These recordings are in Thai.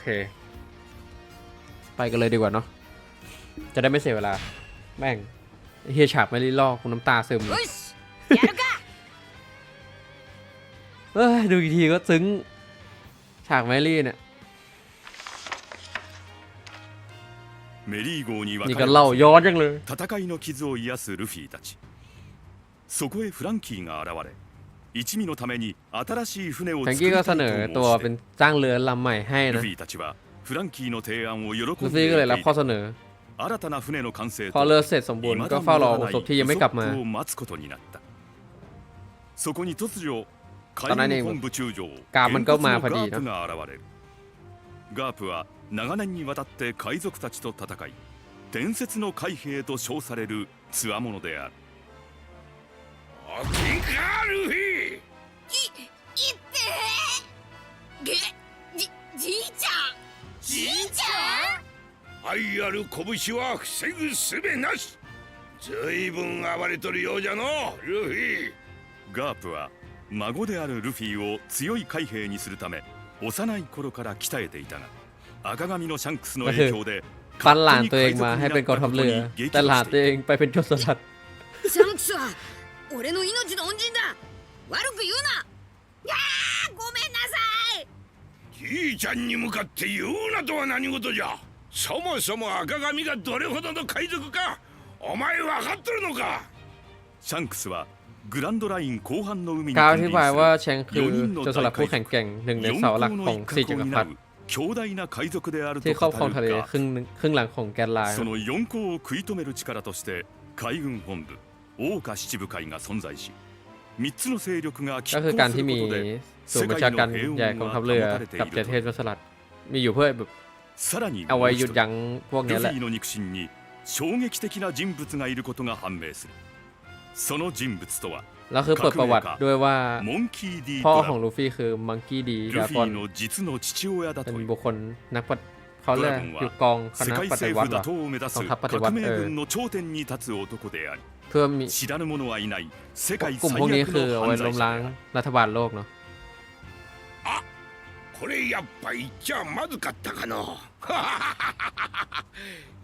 เค ไปกันเลยดีกว่าเนาะ จะได้ไม่เสียเวลา แม่งไอ้เฮียฉากไม่รีลอกกูน้ำตาซึม よしやるか เอ้ยดูอีกทีก็ซึ้ง ฉากแมรี่เนี่ย メリー号に分 นี่ か ก็ れ เล่าย้อนจังเลย 戦いの傷を癒すルフィたちそこへフランキーが現れ 一味のために新しい船を作りたいと申してルフィたちはフランキーの提案を喜んでいる新たな船の完成と未だ戻らないウソップを待つことになったそこに突如海洋本部中将原発のガープが現れるガープは長年にわたって海賊たちと戦い伝説の海兵と称される強者であるおきかルフィげじじいちゃんじいちゃん愛ある拳は防ぐすべなしずいぶん暴れとるようじゃのルフィガープは孫であるルフィを強い海兵にするため幼い頃から鍛えていたが赤髪のシャンクスの影響で ปั้นหลานตัวเองมาให้เป็นกองทัพเรือ แต่หลานตัวเองไปเป็นโจรสลัด シャンクスは俺の命の恩人だ悪く言うないやーごめんなさい じいちゃんに向かって言うなとは何事じゃそもそも赤髪がどれほどの海賊かお前分かっとるのかシャンクスはグランドライン後半の海に กล่าวอ 君 ธิ 臨 บาย す ว่า る เชงคือ 4人の โจรสลัด 大 ผู้ 海 แข็ง 賊 แกร่งหนึ่งใน 四 เสาหลัก 皇 ข の อง 一 สี่ 角 จั を กรพรร 担 ดิ う強大な海賊であると ที่ครอบครอง 語 ทะเล るガ ครึ่งหนึ่งครึ่งหลังของแกนไลน์ その四皇を食い止める力として海軍本部桜花七部会が存在し3つの勢力が拮 ก็คือการที่มีส่วนประชาการใหญ่ของทัพเรือกับเจเทศวัสลัดมีอยู่เพื่อแบบเอาไว้หยุดยั้งพวกนี้แหละแล้วคือเปิดประวัติด้วยว่าพ่อของลูฟี่คือมังกี้ดีดากอนเป็นบุคคลนักปเขาเรียกอยู่กองคณะปฏิวัติหองทัพปฏิวัติเออ 軍の頂点に立つ男であり เพื่อมี 知らぬ者はいない世界 กลุ่ม 最 พวกนี้ 悪 คือ の เอาไว้ 犯 ล้ 罪 ม 者 ล้าง である รัฐบาลโลกเนาะ これやっぱ言っちゃまずかったかの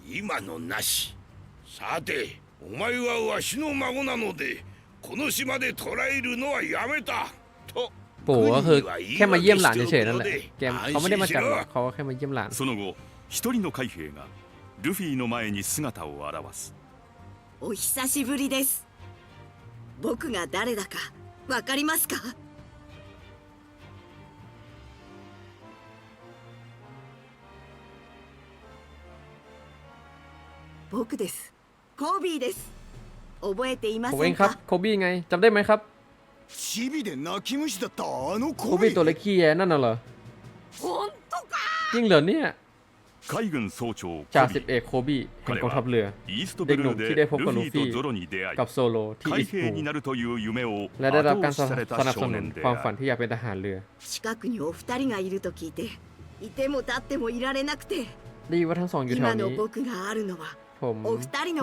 今のなしさてお前はわしの孫なのでこの島で捕らえるのはやめたと ปู่ก็คือแค่มาเยี่ยมหลานเฉยๆนั่นแหละแกเขาไม่ได้มาจับหรอกเขาแค่มาเยี่ยมหลาน その後一人の海兵がルフィの前に姿を現す お久しぶりです僕が誰だかわかりますか僕ですコービーです覚えていま ผมเอ せ ง ん ครับ か โคบี้ไงจำได้ไหมครับ チビで泣き虫だったあの โค コ บี้ ビ ตัวเล็กขี้แย่นั่นน่ะเหรอ 本当か จริงเหรอเนี่ย 海軍総長 จ่าสิบเอกโคบี้แห่งกองทัพเรือเด็กหนุ่มที่ได้พบกับลูฟี่กับโซโลที่อิสบูและได้รับการสนับสนุนความฝันที่อยากเป็นทหารเรือได้ยินว่าทั้งสองอยู่แถวนี้ผม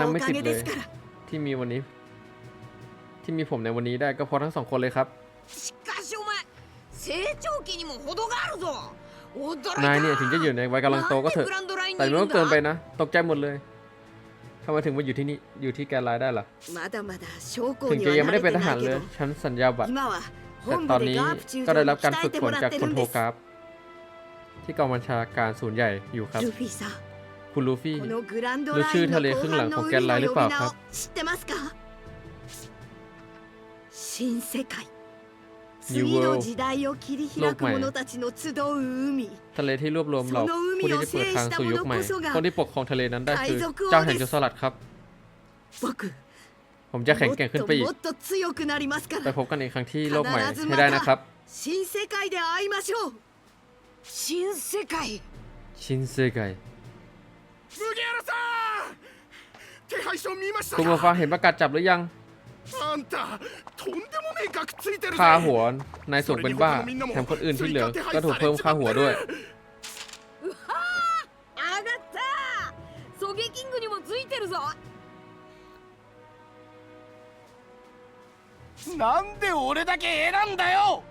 นั่งไม่ติดเลยที่มีวันนี้ ที่มีผมในวันนี้ได้ก็เพราะทั้งสองคนเลยครับ นายเนี่ยถึงจะอยู่ในวัยกำลังโตก็เถอะ แต่ไม่ต้องเกินไปนะ ตกใจหมดเลยทำไมถึงมาอยู่ที่นี่ อยู่ที่แกนลน์ได้ล่ะถึงจะยังไม่ได้เป็นทหารเลย ฉันสัญญาบัตร แต่ตอนนี้ก็ได้รับการฝึกฝนจากคุณโทกราฟที่กองบัญชาการศูนย์ใหญ่อยู่ครับ คุณลูฟี่ รู้ชื่อทะเลครึ่งหลังของแกนลน์หรือเปล่าครับ New 次の World 時代を切り開く者たちの集う海 ทะเลที่รวบรวมเหล่าผู้ที่ได้เปิดทางสู่ยุคใหม่ คนที่ปกครองทะเลนั้นได้คือเจ้าแห่งโจรสลัดครับ 僕 ผมจะแข็ง もっ แกร่งขึ้น と ไปอีก もっと強くなりますか ไป ら พบกันอีกครั้งที่โลกใหม่ให้ได้นะครับ 新世界で会いましょう新世界 ชินเซไก 麦原さん手配書見ました คุณมาฟ้าเห็นประกาศจับหรือยัง あんたとんでもねえ額ついてるぜ ค่าหัวนายสูงเป็นบ้าแถมคนอื่นที่เหลือก็ถูกเพิ่มค่าหัวด้วย 上がったソゲキングにもついてるぞなんで俺だけ選んだよ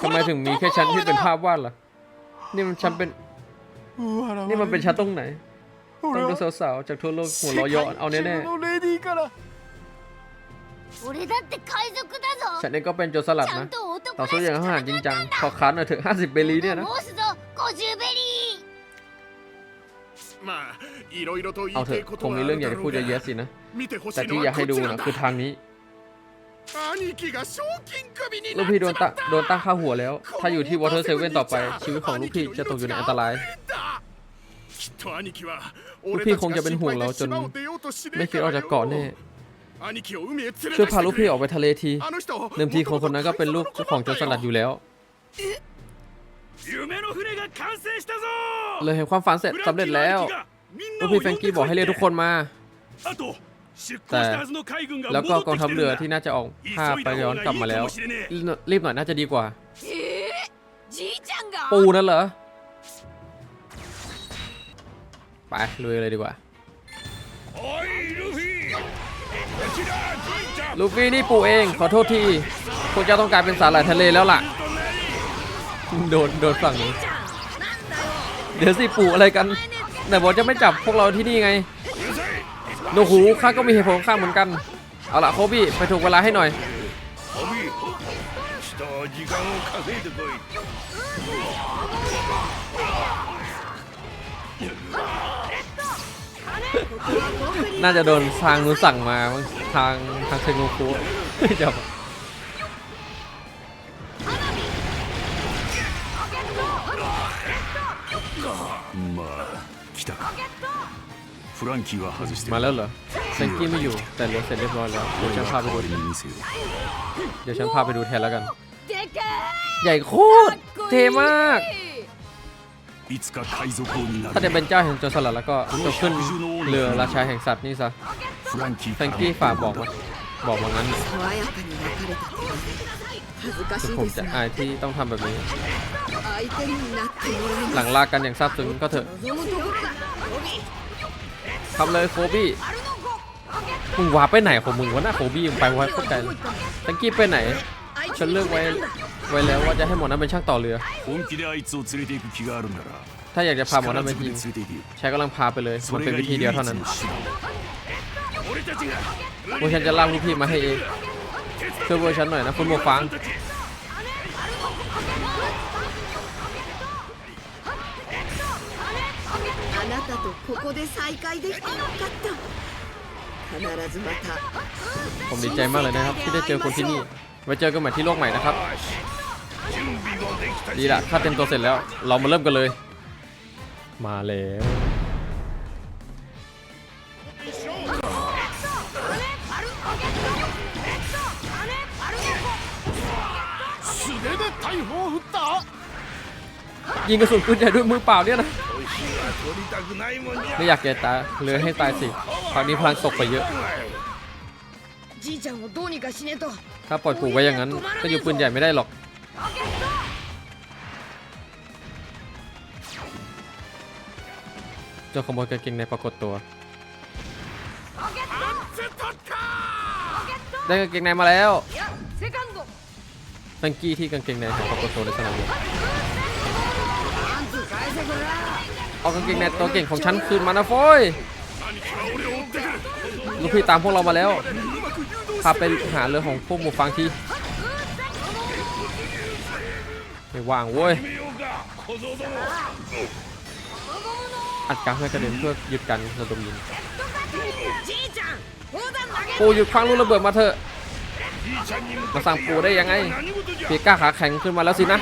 ทำไมถึงมีแค่ชั้นที่เป็นภาพวาดล่ะ นี่มันชั้นเป็น นี่มันเป็นชั้นตรงไหน ต้องดูสาวๆจากทั่วโลกหัวเราะเยาะเอาแน่ のレディーから俺だって海賊だぞ ๆ ฉันเองก็เป็นโจรสลัดนะ ต่อสู้อย่างทหารจริงจัง ขอคันหน่อยเถอะห้าสิบเบลีเนี่ยนะ เอาเถอะคงมีเรื่องอยากจะพูดเยอะแยะสินะ แต่ที่อยากให้ดูนะคือทางนี้ลูกพี่โดนตั้โดนตั้งค่าหัวแล้ว ถ้าอยู่ที่วอเตอร์เซเว่นต่อไป ชีวิตของลูกพี่จะตกอยู่ในอันตราย ลูกพี่คงจะเป็นห่วงเราจน ไม่คิดออกจากเกาะแน่ ช่วยพาลูกพี่ออกไปทะเลทีเดิมทีคนคนนั้นก็เป็นลูกของโจรสลัดอยู่แล้วเลยเห็นความฝันเสร็จสำเร็จแล้วลูกพี่แฟงกี้บอกให้เรียกทุกคนมาแต่แล้วก็กองทัพเรือที่น่าจะออกพาไปย้อนกลับมาแล้ว รีบหน่อยน่าจะดีกว่า ปูนั่นเหรอ ไปลุยเลยดีกว่า ลูฟี่นี่ปูเองขอโทษทีพวกเจ้าต้องกลายเป็นสาหร่ายทะเลแล้วล่ะ โดนโดนฝั่งนี้ เดี๋ยวสิปูอะไรกันไหนบอกจะไม่จับพวกเราที่นี่ไงโนหูข้าก็มีเหตุผลของข้าเหมือนกัน เอาล่ะโคบี้ไปถูกเวลาให้หน่อย น่าจะโดนทางนู้สั่งมาทางทางเซงโกคุจะมาแล้วเหรอเซนกี้ไม่อยู่แต่เหลือเสร็จเรียบร้อยแล้วเดี๋ยวฉันพาไปดูเดี๋ยวฉันพาไปดูแทนแล้วกัน ใหญ่โคตรเทมาก ถ้าจะเป็นเจ้าแห่งโจรสลัดแล้วก็จะขึ้นเรือราชาแห่งสัตว์นี่ซะแฟงกี้ฝากบอกว่าบอกว่างั้นผมจะอายที่ต้องทำแบบนี้ หลังลากกันอย่างซาบซึ้งก็เถอะทำเลยโคบี้มึงวาไปไหนของมึงวะหน้โคบี้มึงไปวาไปไกลแฟรงกี้ไปไหน ฉันเลือกไว้ ไว้แล้วว่าจะให้หมอนั้นเป็นช่างต่อเรือ 本気であいつを連れて行く気があるなら ถ้าอยากจะพาหมอ 力 นั้นไป ずく ยิ で ง 連れて行け ใช้กำลังพาไปเลย มัน そ เป็น れが วิธี 唯 เดียว 一 เท่านั้น の手段俺たちが พวกฉันจะลากลูกพี่มาให้เองช่วยพวกฉันหน่อยนะคุณหมวกฟาง あなたとここで再会できてよかった必ずまた ผมดีใจมากเลยนะครับ ที่ได้เจอคนที่นี่ ไว้เจอกันใหม่ที่โลกใหม่นะครับ ดีละข้าเต็มตัวเสร็จแล้ว เรามาเริ่มกันเลย มาแล้วยิงกระสุนปืนใหญ่ด้วยมือเปล่าเนี่ยนะไม่อยากแกตาเลยให้ตายสิคราวนี้พลังตกไปเยอะ じいちゃんをどうにかしねえと ถ้าปล่อยปู่ไว้อย่างนั้น ก็อยู่ปืนใหญ่ไม่ได้หรอก เจ้าขโมยกางเกงในปรากฏตัว ได้กางเกงในมาแล้ว セカンド แฟรงกี้ที่กางเกงในของปรากฏตัวในสนามรบเอากางเกงในตัวเก่งของฉันคืนมานะโฟยลูกพี่ตามพวกเรามาแล้ว พาไปหาเรือของพวกหมู่ฟังทีไม่ว่างโว้ยอัดกาเให้กระเด็นเพื่อหยุดกันระดมยิงปูหยุดคว้างลูกระเบิดมาเถอะมาสั่งปูได้ยังไงเปียก้าขาแข็งขึ้นมาแล้วสินะ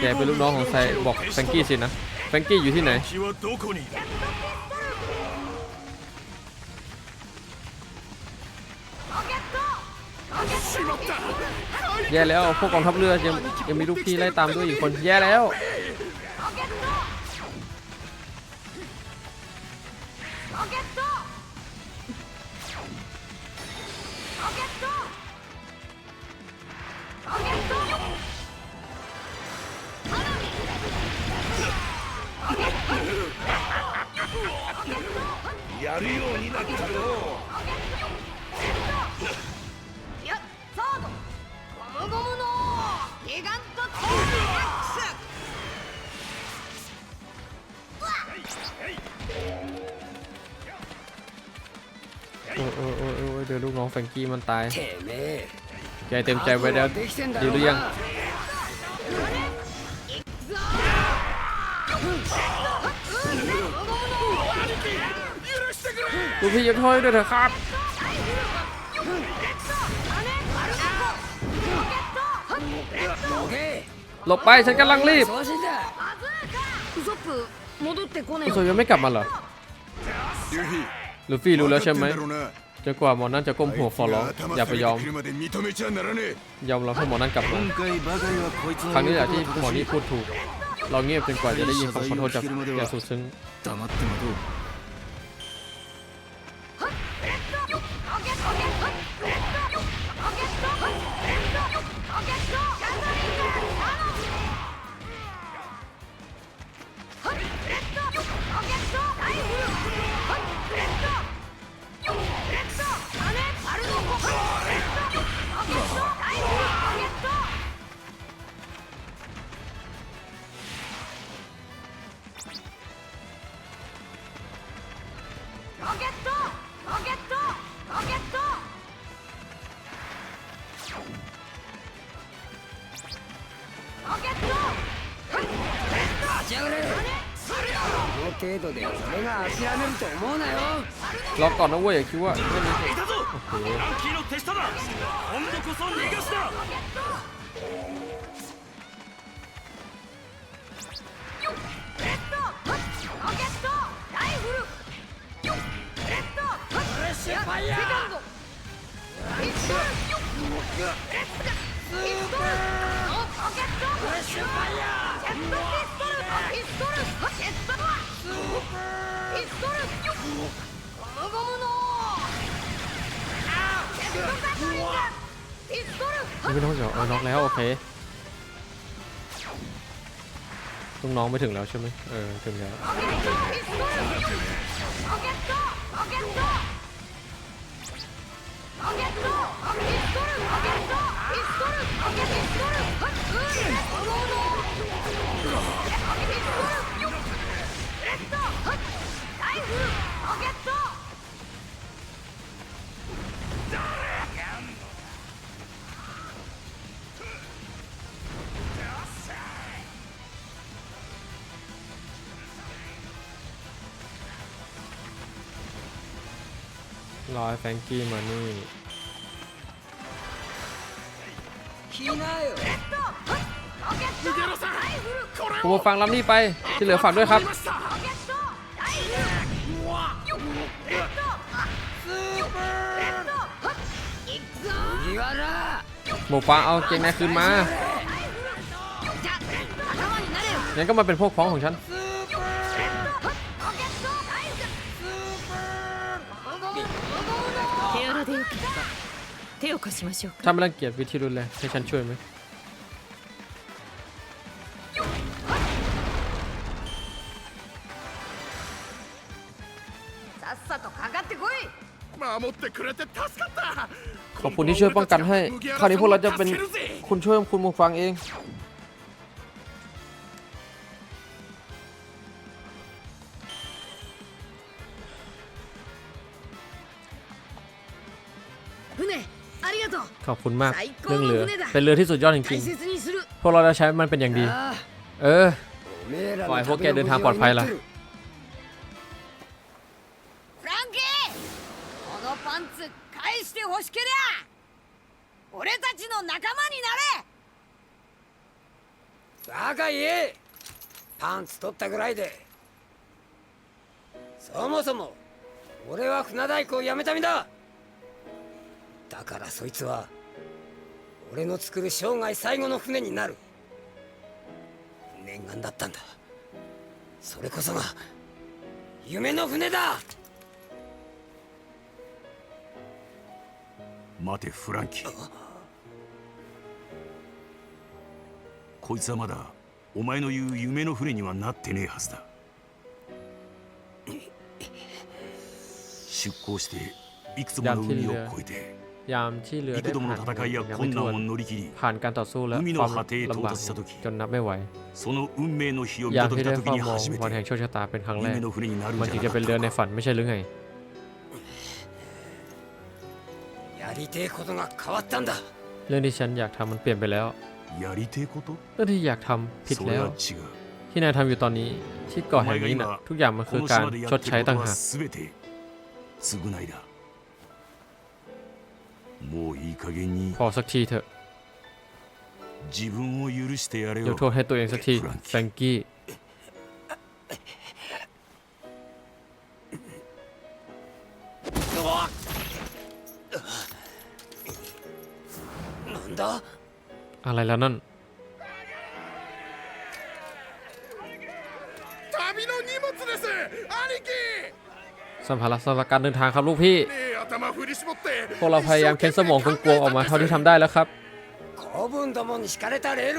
แกเป็นลูกน้องของไซบอกแฟงกี้สินะแฟงกี้อยู่ที่ไหน แย่แล้ว พวกกองทัพเรือยังยังมีลูกพี่ไล่ตามด้วยอีกคน แย่แล้ว やるようになったよいやサードゴムゴムの เดือยวลูกน้องแฟงกี้มันตายใจเต็มใจไปแล้วดีหรือยังลูกพี่ยกโทษด้วยเถอะครับหลบไปฉันกำลังรีบโซยังไม่กลับมาเหรอลูฟี่รู้แล้วใช่ไหม จนกว่าหมอนั่นจะก้มหัวฟอร้องอย่าไปยอม ยอมเราให้หมอนั้นกลับมาครั้งนี้แหละที่หมอนี่พูดถูก เราเงียบจนกว่าจะได้ยินคำขอโทษจากอย่าสุดซึ้ง 程度で俺が諦めると思うなよ รอก่อนนะเว้ยอย่าคิดว่าแค่นี้โอเค ランキーの手下だ今度こそ逃がしだ ไม่ต้องเดี๋ยวเอาน็อกแล้วโอเคลุงน้องไม่ถึงแล้วใช่ไหมเออถึงแล้ว อยแฟงกี้มานี่ผมฟังลำนี้ไป ที่เหลือฝากด้วยครับ หมูฟ้าเอาเกงในคืนมานี่นก็มาเป็นพวกพ้องของฉัน 手荒でよければ手を貸しましょうか ถ้าไม่รังเกียจวิธีรุนแรงให้ฉันช่วยไหม さっさとかかってこい守ってくれて助かった ขอบคุณที่ช่วยป้องกันให้ คราวนี้พวกเราจะเป็น 助けるぜ คุณช่วยคุณหมูฟังเอง ขอบคุณมาก 最高 เรื่อง の เรือ 船だ เป็นเรือที่สุดยอดจ 大 ริง 切にする ๆ พวกเราจะใช้มันเป็นอย่างดี ああ เออ おめえらおいのホッケー出たปลอดภัยละ フランキーこのパンツ返してほしけりゃ俺たちの仲間になれバカ言えパンツ取ったぐらいでそもそも俺は船大工を辞めた身だだからそいつは 俺の作る生涯最後の船になる。念願だったんだ。それこそが夢の船だ。待てフランキー。こいつはまだお前の言う夢の船にはなってねえはずだ。出港していくつもの海を越えて ยามที่เรือได้ผ่านยังไม่ทวนผ่านการต่อสู้และความลำบากจนนับไม่ไหวยามที่ได้เฝ้ามองวันแห่งโชคชะตาเป็นครั้งแรกมันถึงจะเป็นเรือในฝันไม่ใช่หรือไงเรื่องที่ฉันอยากทำมันเปลี่ยนไปแล้วเรื่องที่อยากทำผิดแล้ว ที่นายทำอยู่ตอนนี้ที่ก่อแห่งนี้นะทุกอย่างมันคือการชดใช้ต่างหาก もういい加減に พอสักทีเถอะ 自分を許してやれ ย よ กโทษให้ตัวเองสักทีแฟรงกี้ なんだ อะไรแล้วนั่น 旅の荷物です兄貴 สัมภาระสำหรับการเดินทางครับลูกพี่ ねえ頭振り絞って พวกเราพยายามเค้นสมองกลวงออกมาเท่าที่ทำได้แล้วครับ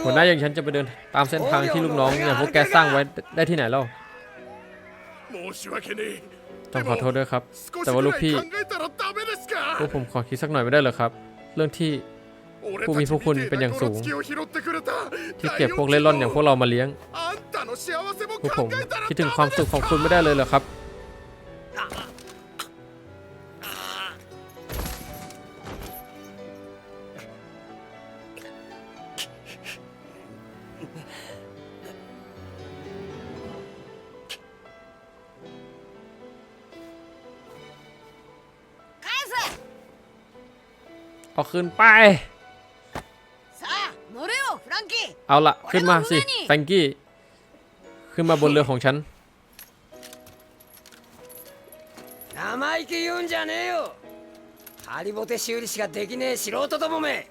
หัวหน้าอย่างฉันจะไปเดินตามเส้นทางที่ลูกน้องอย่างพวกแกสร้างไว้ได้ที่ไหนเล่าต้องขอโทษด้วยครับ แต่ว่าลูกพี่พวกผมขอคิดสักหน่อยไม่ได้เหรอครับ เรื่องที่ผู้มีพวกคุณเป็นอย่างสูง ที่เก็บพวกเล่นร่อนอย่างพวกเรามาเลี้ยงพวกผมคิดถึงความสุขของคุณไม่ได้เลยเหรอครับ เอาขึ้นไป さあ乗れよフランキー เอาละขึ้นมาสิแฟรงกี้ ขึ้นมาบนเรือของฉัน 生意気言うんじゃねえよハリボテ修理しかできねえ素人どもめ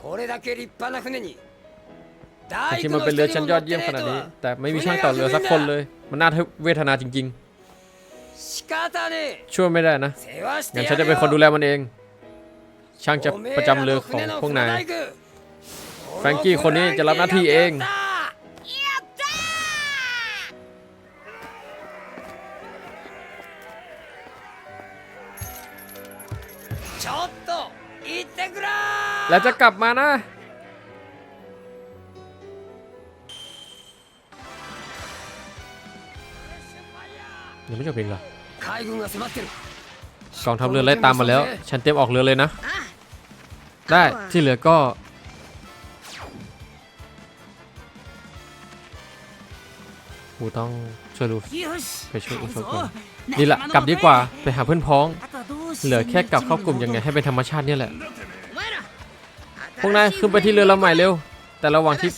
これだけ立派な船に แต่ 大 ที่ 工 มัน の เป็น 一 เรือ 人 ชั้น も ยอ 乗 ด っ เยี่ て ยม ね ข え นาด と นี้ は แต่ไม่มีช่างต่อเรือสักคนเลย มันน่าเวทนาจริง 仕方ねえ ๆ ช่วยไม่ได้นะ 世話して งั้น や ฉันจะ れ เป็นคนดู よ แลมันเอง ช่างจะประจำเรือของพวกนาย แฟรงกี้คนนี้จะรับหน้าที่เอง แล้วจะกลับมานะ ยังไม่จบเพลงเหรอกองทัพเรือไล่ตามมาแล้ว ฉันเตรียมออกเรือเลยนะ ได้ที่เหลือก็กูต้องช่วยลู よし ไปช่วยอุศก่อนนี่แหละกลับดีกว่าไปหาเพื่อนพ้อง เหลือแค่กลับเข้ากลุ่มยังไงให้เป็นธรรมชาติเนี่ยแหละ お前ら พวกนายขึ้นไปที่เรือลำใหม่เร็ว แต่ระหว่างที่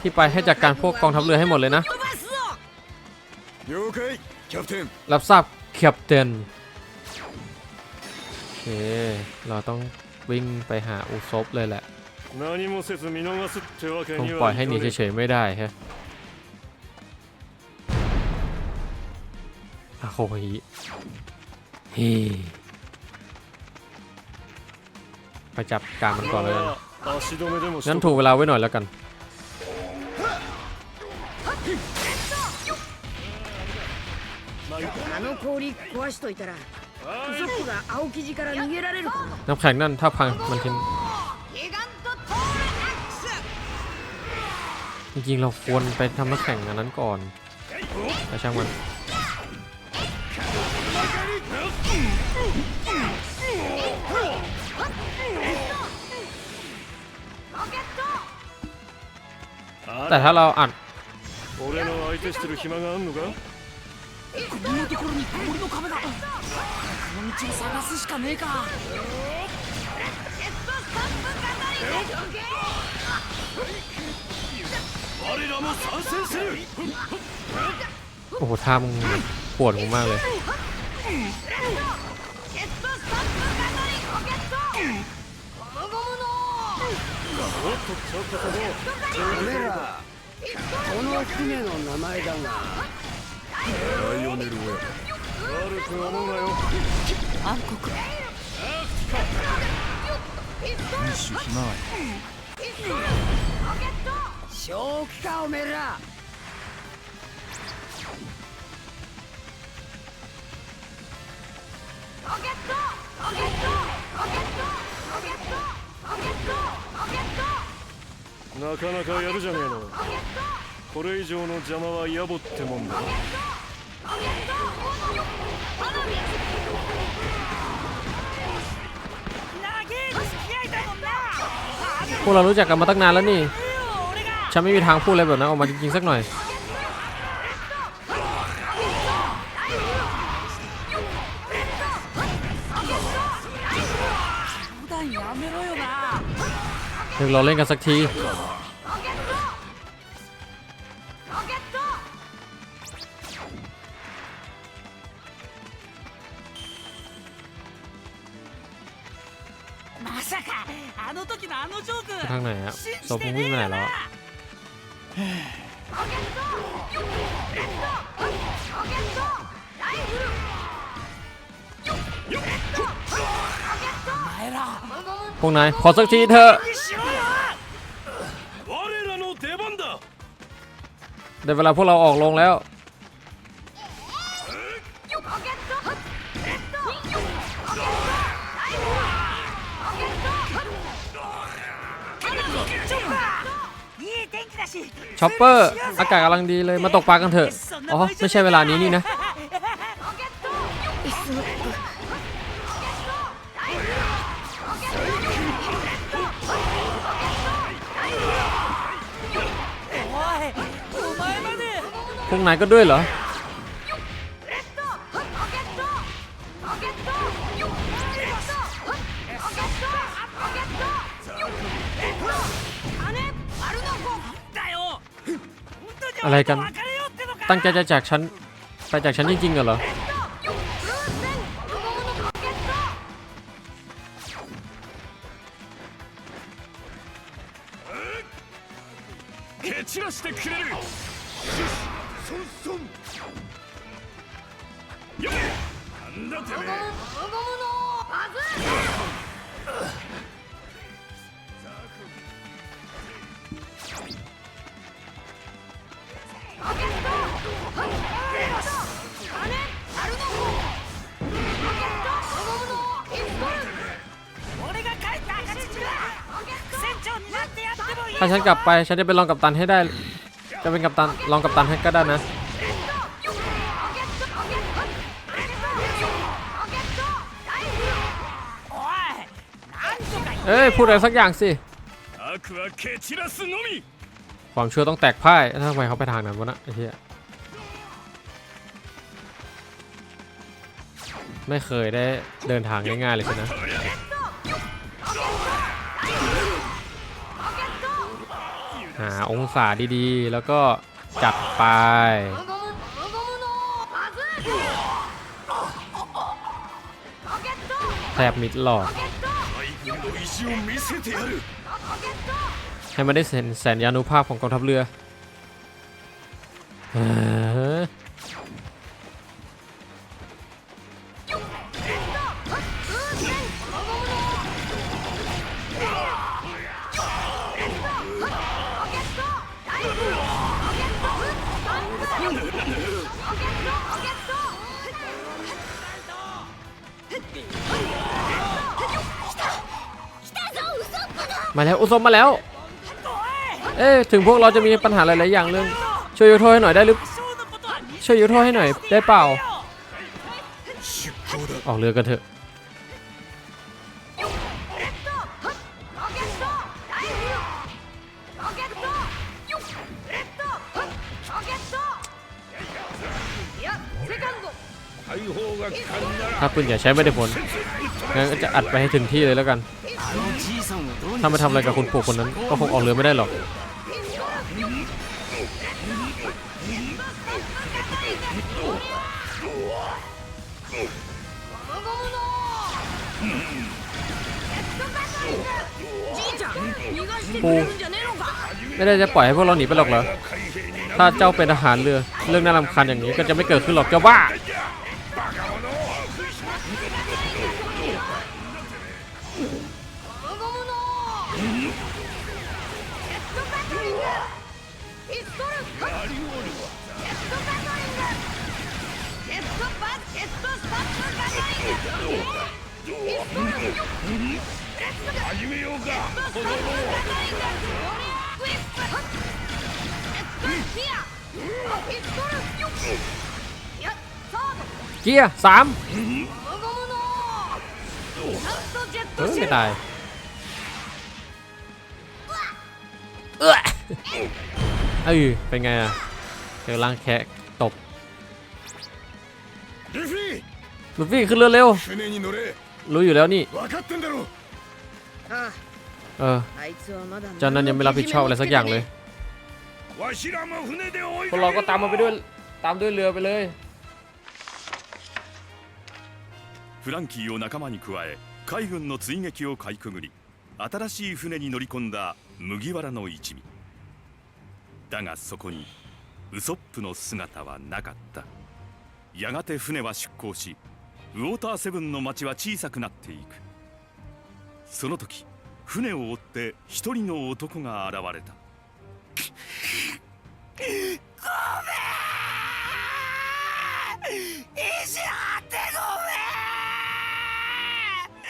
ที่ไปให้จัดการพวกกองทัพเรือให้หมดเลยนะ 呼ばすぞ了解キャプテン รับทราบแคปเตนโอเค เราต้อง วิ่งไปหาอุซบเลยแหละ 何もせず見逃すってわけ คง に ปล่อ はい ให้หนี かねえ เฉยๆไม่ได้ฮะอาโคฮิเฮ้ไปจับการมันก่อนเลย まあ足止めでもし งั้น と ถูกเวลาไว้หน่อยแล้วกัน あの氷壊しといたら ウソップが青生地から逃げられるかも น้ำแข็งนั่นถ้าพังมันทิ้ง ギガントトールアックス จริงๆ เราควรไปทำน้ำแข็งอันนั้นก่อนแต่ช่างมัน あ แต่ถ้าเราอัด 俺の相手してる暇があんのかこんなところに氷の壁がこ の道を探すしかねえか我らも参戦する โอ้โหท่ามึงปวดกูมากเลย おめえらこの船の名前だがライオネル・ウェア 悪く思うなよ。暗黒二種ひまわり正気かおめえら。なかなかやるじゃねえの。これ以上の邪魔は野暮ってもんだ。ロロケット พวกเรารู้จักกันมาตั้งนานแล้วนี่ ฉันไม่มีทางพูดอะไรแบบนั้นออกมาจริงๆสักหน่อย เดี๋ยวเราเล่นกันสักที ทางไหนฮะศพมันวิ่งไไหนแล้วพวกนายขอสักทีเถอะได้เวลาพวกเราออกลงแล้ว ช็อปเปอร์ อากาศกำลังดีเลย มาตกปลากันเถอะ อ๋อ ไม่ใช่เวลานี้นี่นะ พวกนายก็ด้วยเหรอ อะไรกัน ตั้งใจจะจากฉันไปจากฉันจริงๆเหรอาฉันกลับไปฉันจะไปลองกับตันให้ได้ จะเป็นกับตันลองกับตันให้ก็ได้นะ เอ้ยพูดอะไรสักอย่างสิ ความชั่วต้องแตกพ่ายทำไมเขาไปทางนั้นวะนะไอ้เหี้ยไม่เคยได้เดินทางง่ายๆเลยใช่ไหม หาองศาดีๆ แล้วก็จับไป แทบมิดหลอดให้มันได้เห็นแสนยานุภาพของกองทัพเรือ มมาแล้ว เอ๊ถึงพวกเราจะมีปัญหาหลายๆอย่างเรื่อง ช่วยยกโทษให้หน่อยได้หรือช่วยยกโทให้หน่อยได้เปล่า ออกเรือกันเถอะถ้าปืนใหญ่ใช้ไม่ได้ผลงั้นก็จะอัดไปให้ถึงที่เลยแล้วกัน ถ้ามาทำอะไรกับคุณปู่คนนั้น ก็คงออกเรือไม่ได้หรอก ปูไม่ได้จะปล่อยให้พวกเราหนีไปหรอกเหรอ ถ้าเจ้าเป็นทหารเรือ เรื่องน่ารำคาญอย่างนี้ก็จะไม่เกิดขึ้นหรอกเจ้าว่า เกียร์สามเฮ้ยไม่ตายเออเออเป็นไงอะเจอร่างแคะตกลูฟี่ขึ้นเรือเร็วรู้อยู่แล้วนี่ เออ ああいつはまだ เจ้านั้นยังไม่รับผิดชอบอะไรสักอย่างเลย わしらも船で追い พวกเราก็ตามมาไปด้วย ตามด้วยเรือไปเลย フランキーを仲間に加え海軍の追撃をかいくぐり新しい船に乗り込んだ麦わらの一味だがそこにウソップの姿はなかったやがて船は出港しウォーターセブンの町は小さくなっていくその時 船を追って一人の男が現れた。意地張ってご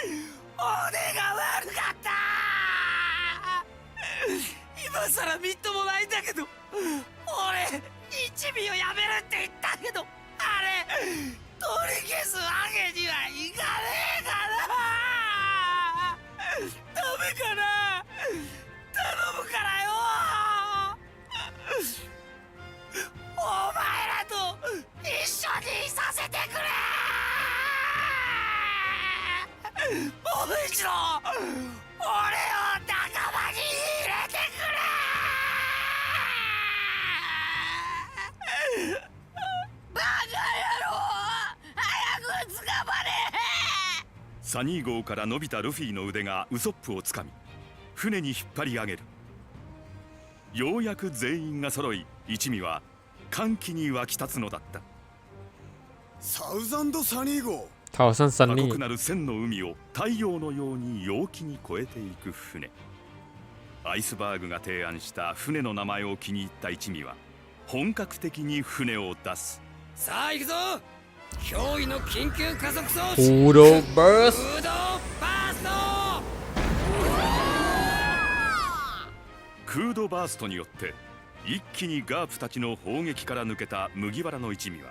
めん。俺が悪かった。今さらみっともないんだけど。俺一味をやめるって言ったけど。あれ取り消すわけにはいかねえ。れもう一度俺を仲間に入れてくれ。バカ野郎早く捕まれ。サニー号から伸びたルフィの腕がウソップをつかみ船に引っ張り上げる。ようやく全員が揃い一味は歓喜に沸き立つのだった。サウザンドサニー号。タオさんさ酷なる千の海を太陽のように陽気に越えていく船。アイスバーグが提案した船の名前を気に入った一味は本格的に船を出す。さあ行くぞ。驚異の緊急加速装置。フードバース。フードバーストフードバーストによって一気にガープたちの砲撃から抜けた麦わらの一味は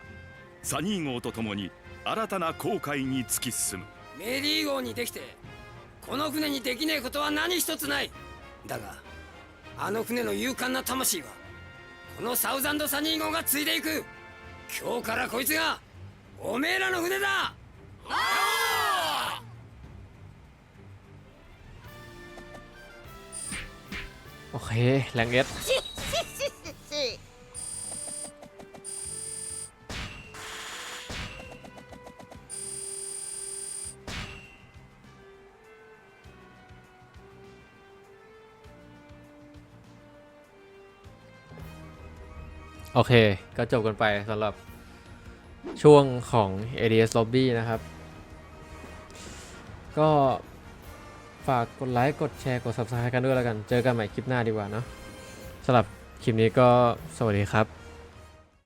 サニー号とともに新たな航海に突き進むメリー号にできてこの船にできねえことは何一つないだがあの船の勇敢な魂はこのサウザンドサニー号が継いでいく今日からこいつがおめえらの船だ โอเค แรงเอส โอเค ก็จบกันไปสำหรับช่วงของ ADS Lobby นะครับ ก็ฝากกดไลค์กดแชร์กด Subscribe กันด้วยแล้วกัน เจอกันใหม่คลิปหน้าดีกว่าเนาะสำหรับคลิปนี้ก็สวัสดีครับ